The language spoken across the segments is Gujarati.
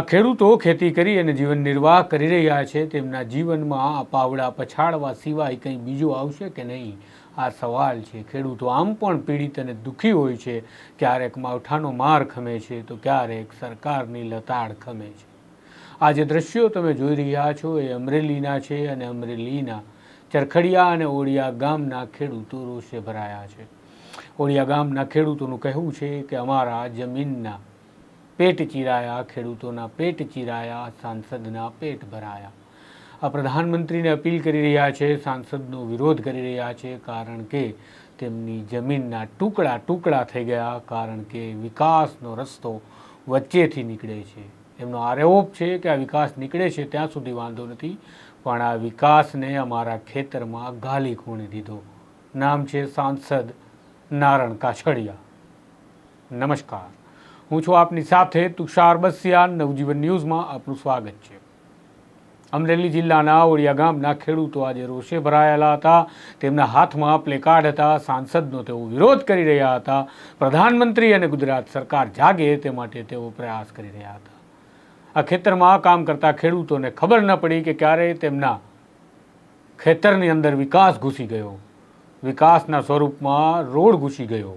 ખેડૂતો ખેતી કરી અને જીવન નિર્વાહ કરી રહ્યા છે. તેમના જીવનમાં આ પાવડા પછાડવા સિવાય કંઈ બીજું આવશે કે નહીં? આ સવાલ છે. ખેડૂતો આમ પણ પીડિત અને દુઃખી હોય છે. ક્યારેક માવઠાનો માર ખમે છે તો ક્યારેક સરકારની લતાડ ખમે છે. આ જે દ્રશ્યો તમે જોઈ રહ્યા છો એ અમરેલીના છે અને અમરેલીના ચરખડિયા અને ઓળિયા ગામના ખેડૂતો રોષે ભરાયા છે. ઓળિયા ગામના ખેડૂતોનું કહેવું છે કે અમારા જમીનના પેટ ચીરાયા, ખેડૂતોના પેટ ચીરાયા, સાંસદના પેટ ભરાયા. આ પ્રધાનમંત્રીને અપીલ કરી રહ્યા છે, સાંસદનો વિરોધ કરી રહ્યા છે, કારણ કે તેમની જમીનના ટુકડા ટુકડા થઈ ગયા, કારણ કે વિકાસનો રસ્તો વચ્ચેથી નીકળે છે. એમનો આરોપ છે કે આ વિકાસ નીકળે છે ત્યાં સુધી વાંધો નથી, પણ આ વિકાસને અમારા ખેતરમાં ગાલી ખૂણી દીધો? નામ છે સાંસદ નારણ કાછડિયા. નમસ્કાર. હું છું આપની સાથે તુષાર બસિયા નવજીવન ન્યૂઝમાં આપનું સ્વાગત છે. અમરેલી જિલ્લાના ઓળિયા ગામના ખેડૂતો આજે રોષે ભરાયેલા હતા. તેમના હાથમાં પ્લેકાર્ડ હતા. સાંસદનો તેઓ વિરોધ કરી રહ્યા હતા. પ્રધાનમંત્રી અને ગુજરાત સરકાર જાગે તે માટે તેઓ પ્રયાસ કરી રહ્યા હતા. આ ખેતરમાં કામ કરતા ખેડૂતોને ખબર ન પડી કે ક્યારે તેમના ખેતરની અંદર વિકાસ ઘૂસી ગયો. વિકાસના સ્વરૂપમાં રોડ ઘૂસી ગયો.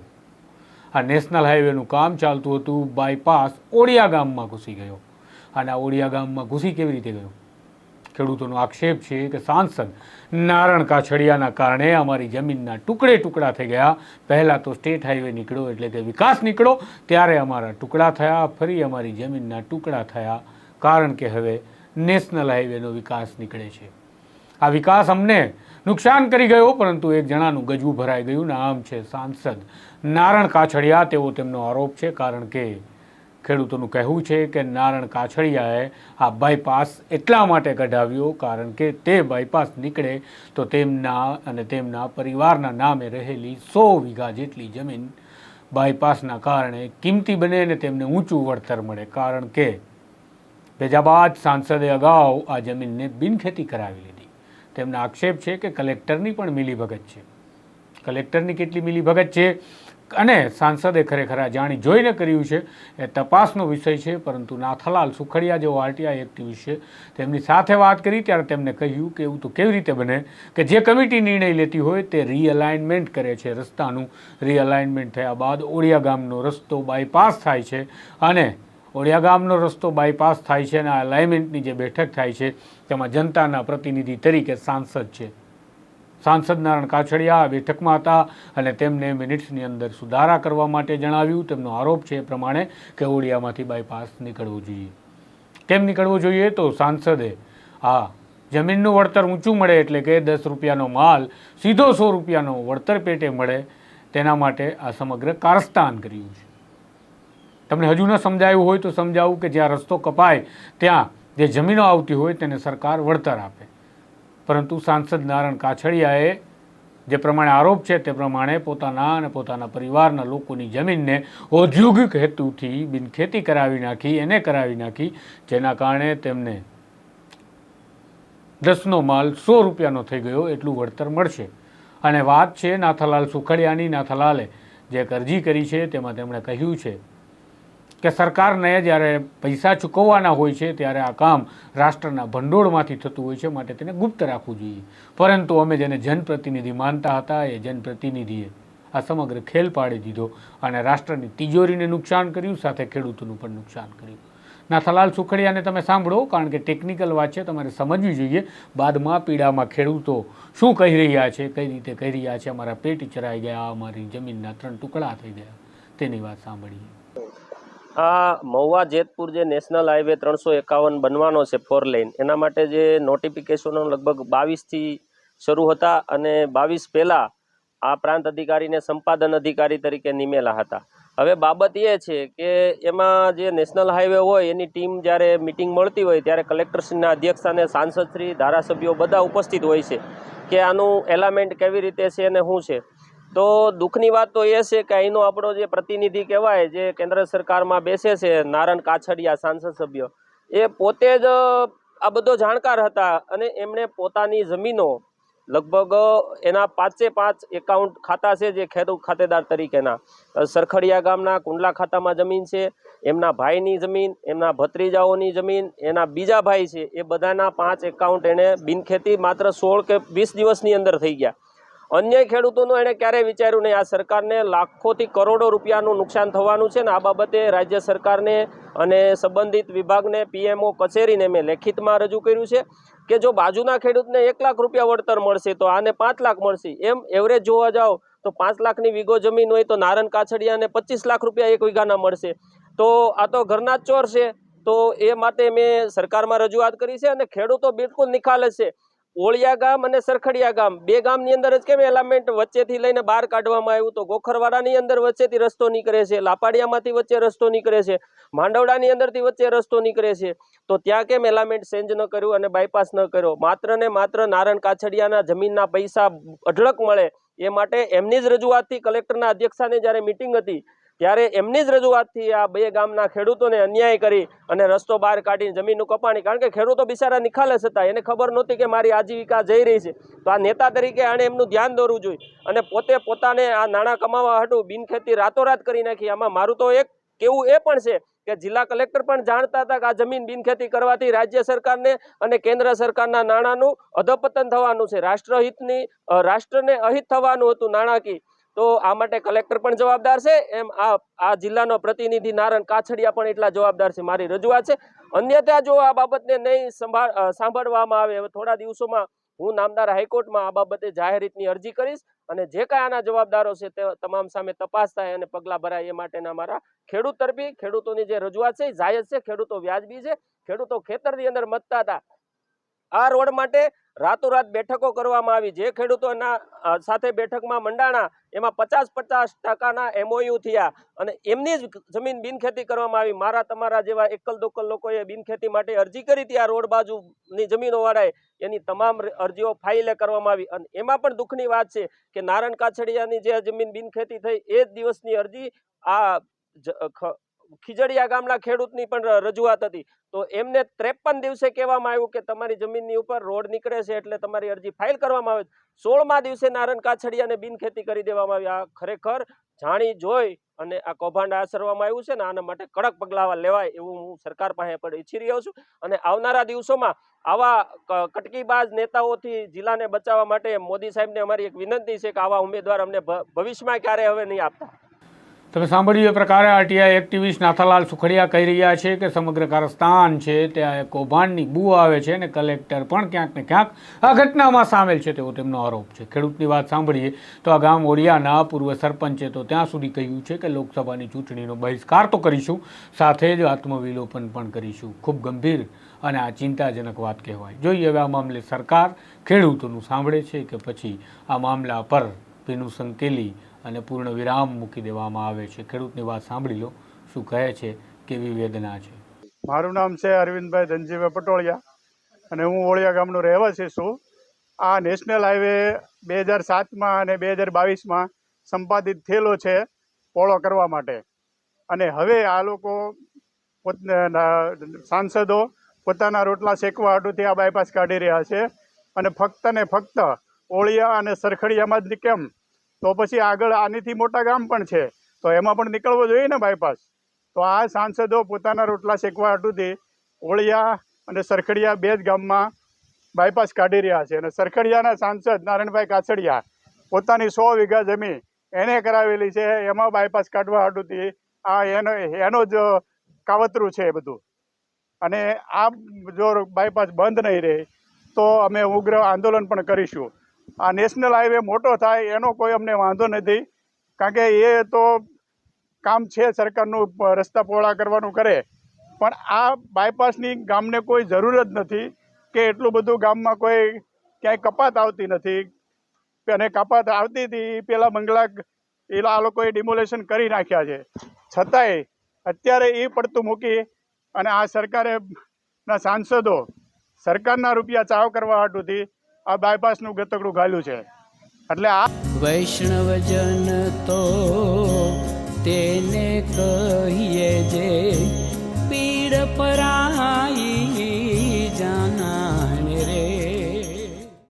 આ નેશનલ હાઈવેનું કામ ચાલતું હતું, બાયપાસ ઓડિયા ગામમાં ઘૂસી ગયો. અને આ ઓડિયા ગામમાં ઘૂસી કેવી રીતે ગયો? ખેડૂતોનો આક્ષેપ છે કે સાંસદ નારણ કાછડિયાના કારણે અમારી જમીનના ટુકડે ટુકડા થઈ ગયા. પહેલાં તો સ્ટેટ હાઈવે નીકળ્યો એટલે કે વિકાસ નીકળો ત્યારે અમારા ટુકડા થયા, ફરી અમારી જમીનના ટુકડા થયા. કારણ કે હવે નેશનલ હાઈવેનો વિકાસ નીકળે છે. આ વિકાસ અમને નુકસાન કરી ગયો, પરંતુ એક જણાનું ગજવું ભરાઈ ગયું. નામ છે સાંસદ નારણ કાછડિયા. તેવો તેમનો આરોપ છે, કારણ કે ખેડૂતોનું કહેવું છે કે નારણ કાછડિયાએ આ બાયપાસ એટલા માટે કઢાવ્યો, કારણ કે તે બાયપાસ નીકળે તો તેમના અને તેમના પરિવારના નામે રહેલી સો વીઘા જેટલી જમીન બાયપાસના કારણે કિંમતી બને અને તેમને ઊંચું વળતર મળે. કારણ કે ભેજાબાદ સાંસદે અગાઉ આ જમીનને બિનખેતી કરાવી લીધી. તેમના આક્ષેપ છે કે કલેક્ટરની પણ મિલીભગત છે. કલેક્ટરની કેટલી મિલીભગત છે અને સાંસદે ખરેખર આ જાણી જોઈને કર્યું છે. એ તપાસનો વિષય છે, પરંતુ નાથાલાલ સુખડિયા જેવો આરટીઆઈ એક્ટિવિસ્ટ છે. તેમની સાથે વાત કરી, ત્યારે તેમને કહ્યું કે એવું તો કેવી રીતે બને કે જે કમિટી નિર્ણય લેતી હોય તે રીઅલાઇનમેન્ટ કરે છે રસ્તાનું. રીઅલાઇનમેન્ટ થયા બાદ ઓળિયા ગામનો રસ્તો બાયપાસ થાય છે અને ઓળિયા ગામનો રસ્તો બાયપાસ થાય છે અને આ અલાઇનમેન્ટની જે બેઠક થાય છે, તેમાં જનતાના પ્રતિનિધિ તરીકે સાંસદ છે. સાંસદ નારાયણ કાછડિયા આ બેઠકમાં હતા અને તેમને મિનિટ્સની અંદર સુધારા કરવા માટે જણાવ્યું. તેમનો આરોપ છે એ પ્રમાણે કે ઓળિયામાંથી બાયપાસ નીકળવું જોઈએ. કેમ નીકળવું જોઈએ? તો સાંસદે આ જમીનનું વળતર ઊંચું મળે એટલે કે દસ રૂપિયાનો માલ સીધો સો રૂપિયાનો વળતર પેટે મળે, તેના માટે આ સમગ્ર કારસ્તાન કર્યું છે. તમને હજુ ન સમજાયું હોય તો સમજાવું કે જ્યાં રસ્તો કપાય, ત્યાં જે જમીનો આવતી હોય તેને સરકાર વળતર આપે. પરંતુ સાંસદ નારાયણ કાછડિયાએ જે પ્રમાણે આરોપ છે તે પ્રમાણે પોતાના અને પોતાના પરિવારના લોકોની જમીનને ઔદ્યોગિક હેતુથી બિનખેતી કરાવી નાખી, એને કરાવી નાખી, જેના કારણે તેમને દસનો માલ સો રૂપિયાનો થઈ ગયો એટલું વળતર મળશે. અને વાત છે નાથાલાલ સુખડિયાની, નાથાલાલે જે અરજી કરી છે તેમાં તેમણે કહ્યું છે કે સરકારને જ્યારે પૈસા ચૂકવવાના હોય છે, ત્યારે આ કામ રાષ્ટ્રના ભંડોળમાંથી થતું હોય છે માટે તેને ગુપ્ત રાખવું જોઈએ. પરંતુ અમે જેને જનપ્રતિનિધિ માનતા હતા, એ જનપ્રતિનિધિએ આ સમગ્ર ખેલ પાડી દીધો અને રાષ્ટ્રની તિજોરીને નુકસાન કર્યું, સાથે ખેડૂતોનું પણ નુકસાન કર્યું. નાથાલાલ સુખડિયાને તમે સાંભળો, કારણ કે ટેકનિકલ વાત છે, તમારે સમજવી જોઈએ. બાદમાં પીડામાં ખેડૂતો શું કહી રહ્યા છે, કઈ રીતે કહી રહ્યા છે, અમારા પેટ ચરાઈ ગયા, અમારી જમીનના ત્રણ ટુકડા થઈ ગયા. તેની વાત સાંભળીએ. આ મહુવા જેતપુર જે નેશનલ હાઈવે ત્રણસો એકાવન બનવાનો છે ફોર લેન, એના માટે જે નોટિફિકેશનો લગભગ બાવીસથી શરૂ હતા અને બાવીસ પહેલાં આ પ્રાંત અધિકારીને સંપાદન અધિકારી તરીકે નિમેલા હતા. હવે બાબત એ છે કે એમાં જે નેશનલ હાઈવે હોય, એની ટીમ જ્યારે મિટિંગ મળતી હોય ત્યારે કલેક્ટરશ્રીના અધ્યક્ષસ્થાને સાંસદશ્રી ધારાસભ્યો બધા ઉપસ્થિત હોય છે કે આનું એલામેન્ટ કેવી રીતે છે અને શું છે. તો દુઃખની વાત તો એ છે કે અહીંનો આપણો જે પ્રતિનિધિ કહેવાય, જે કેન્દ્ર સરકારમાં બેસે છે નારણ કાછડિયા સાંસદ સભ્ય, એ પોતે જ આ બધો જાણકાર હતા અને એમણે પોતાની જમીનો લગભગ એના પાંચે પાંચ એકાઉન્ટ ખાતા છે, જે ખેડૂત ખાતેદાર તરીકેના. સરખડિયા ગામના કુંડલા ખાતામાં જમીન છે, એમના ભાઈની જમીન, એમના ભત્રીજાઓની જમીન, એના બીજા ભાઈ છે, એ બધાના પાંચ એકાઉન્ટ એણે બિનખેતી માત્ર સોળ કે વીસ દિવસની અંદર થઈ ગયા. અન્ય ખેડૂતોનું એણે ક્યારેય વિચાર્યું નહીં. આ સરકારને લાખોથી કરોડો રૂપિયાનું નુકસાન થવાનું છે ને આ બાબતે રાજ્ય સરકારને અને સંબંધિત વિભાગને પીએમઓ કચેરીને મેં લેખિતમાં રજૂ કર્યું છે કે જો બાજુના ખેડૂતને એક લાખ રૂપિયા વળતર મળશે તો આને પાંચ લાખ મળશે. એમ એવરેજ જોવા જાઓ તો પાંચ લાખની વીઘો જમીન હોય તો નારણ કાછડિયાને પચીસ લાખ રૂપિયા એક વીઘાના મળશે. તો આ તો ઘરના ચોર છે. તો એ માટે મેં સરકારમાં રજૂઆત કરી છે અને ખેડૂતો બિલકુલ નિખાલે છે. ઓળિયા ગામ અને સરખડિયા ગામ. બે ગામની અંદર જ કેમ એલામેન્ટ વચ્ચેથી લઈને બહાર કાઢવામાં આવ્યું? તો ગોખરવાડાની અંદર વચ્ચેથી રસ્તો નીકળે છે. લાપાડિયામાંથી વચ્ચે રસ્તો નીકળે છે. માંડવડાની અંદરથી વચ્ચે રસ્તો નીકળે છે. તો ત્યાં કેમ એલામેન્ટ ચેન્જ ન કર્યું અને બાયપાસ ન કર્યો? માત્ર ને માત્ર નારણ કાછડિયાના જમીનના પૈસા અઢળક મળે. એ માટે એમની જ રજૂઆતથી કલેક્ટરના અધ્યક્ષાને જ્યારે મિટિંગ હતી ત્યારે એમની જ રજૂઆતથી આ બે ગામના ખેડૂતોને અન્યાય કરી અને રસ્તો બહાર કાઢીને જમીનનું કપાણી. કારણ કે ખેડૂતો બિચારા નિખાલસ હતા. એને ખબર નહોતી કે મારી આજીવિકા જઈ રહી છે. તો આ નેતા તરીકે આણે એમનું ધ્યાન દોરવું જોઈએ. અને પોતે પોતાને આ નાણાં કમાવા હટું બિનખેતી રાતોરાત કરી નાખી. આમાં મારું તો એક કેવું એ પણ છે કે જિલ્લા કલેક્ટર પણ જાણતા હતા કે આ જમીન બિનખેતી કરવાથી રાજ્ય સરકારને અને કેન્દ્ર સરકારના નાણાંનું અધપતન થવાનું છે. રાષ્ટ્રહિતની રાષ્ટ્રને અહિત થવાનું હતું નાણાકીય તો આ માટે કલેક્ટર પણ જવાબદાર છે. એમ આ આ જિલ્લાનો પ્રતિનિધિ નારણ કાછડિયા પણ એટલા જવાબદાર છે મારી રજૂઆત છે. અન્યથા જો આ બાબતને નહીં સંભાળ સાંભળવામાં આવે, હવે થોડા દિવસોમાં હું નામદાર હાઈકોર્ટમાં આ બાબતે જાહેર રીતની અરજી કરીશ અને જે કાંઈ આના જવાબદારો છે તે તમામ સામે તપાસ થાય અને પગલાં ભરાય એ માટેના મારા ખેડૂત તરફી ખેડૂતોની જે રજૂઆત છે જાયજ છે. ખેડૂતો વ્યાજબી છે. ખેડૂતો ખેતરની અંદર મતતા હતા. આ રોડ માટે રાતોરાત બેઠકો કરવામાં આવી. જે ખેડૂતોના સાથે બેઠકમાં મંડાણા, એમાં પચાસ પચાસ ટકાના એમઓયુ થયા અને એમની જ જમીન બિનખેતી કરવામાં આવી. મારા તમારા જેવા એકલ દોકલ લોકોએ બિનખેતી માટે અરજી કરી હતી આ રોડ બાજુની જમીનોવાળાએ. એની તમામ અરજીઓ ફાઇલે કરવામાં આવી. અને એમાં પણ દુઃખની વાત છે કે નારણ કાછડિયાની જે જમીન બિનખેતી થઈ, એ જ દિવસની અરજી આ ખીજડીયા ગામના ખેડૂતની પણ રજૂઆત હતી. તો એમને ત્રેપન દિવસે કહેવામાં આવ્યું કે તમારી જમીનની ઉપર રોડ નીકળે છે એટલે તમારી અરજી ફાઇલ કરવામાં આવે. સોળમા દિવસે નારણ કાછડિયાને બિનખેતી કરી દેવામાં આવી. આ ખરેખર જાણી જોઈ અને આ કૌભાંડ આચરવામાં આવ્યું છે ને આના માટે કડક પગલાં લેવાય એવું હું સરકાર પાસે પણ ઈચ્છી રહ્યો છું. અને આવનારા દિવસોમાં આવા કટકીબાજ નેતાઓથી જિલ્લાને બચાવવા માટે મોદી સાહેબને અમારી એક વિનંતી છે કે આવા ઉમેદવાર અમને ભવિષ્યમાં ક્યારે હવે નહીં આપતા. તમે સાંભળ્યું એ પ્રકારે આરટીઆઈ એક્ટિવિસ્ટ નાથાલાલ સુખડિયા કહી રહ્યા છે કે સમગ્ર કારસ્તાન છે, ત્યાં કૌભાંડની બૂ આવે છે અને કલેક્ટર પણ ક્યાંક ને ક્યાંક આ ઘટનામાં સામેલ છે તેવો તેમનો આરોપ છે. ખેડૂતની વાત સાંભળીએ તો આ ગામ ઓડિયાના પૂર્વ સરપંચે તો ત્યાં સુધી કહ્યું છે કે લોકસભાની ચૂંટણીનો બહિષ્કાર તો કરીશું, સાથે જ આત્મવિલોપન પણ કરીશું. ખૂબ ગંભીર અને આ ચિંતાજનક વાત કહેવાય. જોઈએ હવે આ મામલે સરકાર ખેડૂતોનું સાંભળે છે કે પછી આ મામલા પર ભીનું સંકેલી અને પૂર્ણ વિરામ મૂકી દેવામાં આવે છે. ખેડૂતની વાત સાંભળી લો. શું કહે છે? કેવી વેદના છે? મારું નામ છે અરવિંદભાઈ ધનજીભાઈ પટોળિયા અને હું ઓળિયા ગામનો રહેવાસી છું. આ નેશનલ હાઈવે બે હજાર સાતમાં અને બે હજાર બાવીસમાં સંપાદિત થયેલો છે પોળો કરવા માટે. અને હવે આ લોકો સાંસદો પોતાના રોટલા શેકવા હાટુથી આ બાયપાસ કાઢી રહ્યા છે. અને ફક્ત ને ફક્ત ઓળિયા અને સરખડિયામાં જ કેમ? તો પછી આગળ આનીથી મોટા ગામ પણ છે. તો એમાં પણ નીકળવો જોઈએ ને બાયપાસ તો આ સાંસદો પોતાના રોટલા શેકવા હટુથી ઓળિયા અને સરખડિયા બે જ ગામમાં બાયપાસ કાઢી રહ્યા છે. અને સરખડિયાના સાંસદ નારાયણભાઈ કાછડિયા પોતાની સો વીઘા જમીન એને કરાવેલી છે. એમાં બાયપાસ કાઢવા હટુથી આ એનો એનો જ કાવતરું છે એ બધું. અને આ જો બાયપાસ બંધ નહીં રહે તો અમે ઉગ્ર આંદોલન પણ કરીશું. આ નેશનલ હાઈવે મોટો થાય, એનો કોઈ અમને વાંધો નથી. કારણ કે એ તો કામ છે સરકારનું રસ્તા પહોળા કરવાનું કરે. પણ આ બાયપાસની ગામને કોઈ જરૂર જ નથી કે એટલું બધું ગામમાં કોઈ ક્યાંય કપાત આવતી નથી. અને કપાત આવતી હતી પેલા બંગલા એ આ લોકોએ ડિમોલેશન કરી નાખ્યા છે. છતાંય અત્યારે એ પડતું મૂકી અને આ સરકારે ના સાંસદો સરકારના રૂપિયા ચાવ કરવા હાટુથી આ બાયપાસનું ગતકડું ઘાલ્યું છે. એટલે આ વૈષ્ણવજન તો તેને કહીએ જે પીડ પરાઈ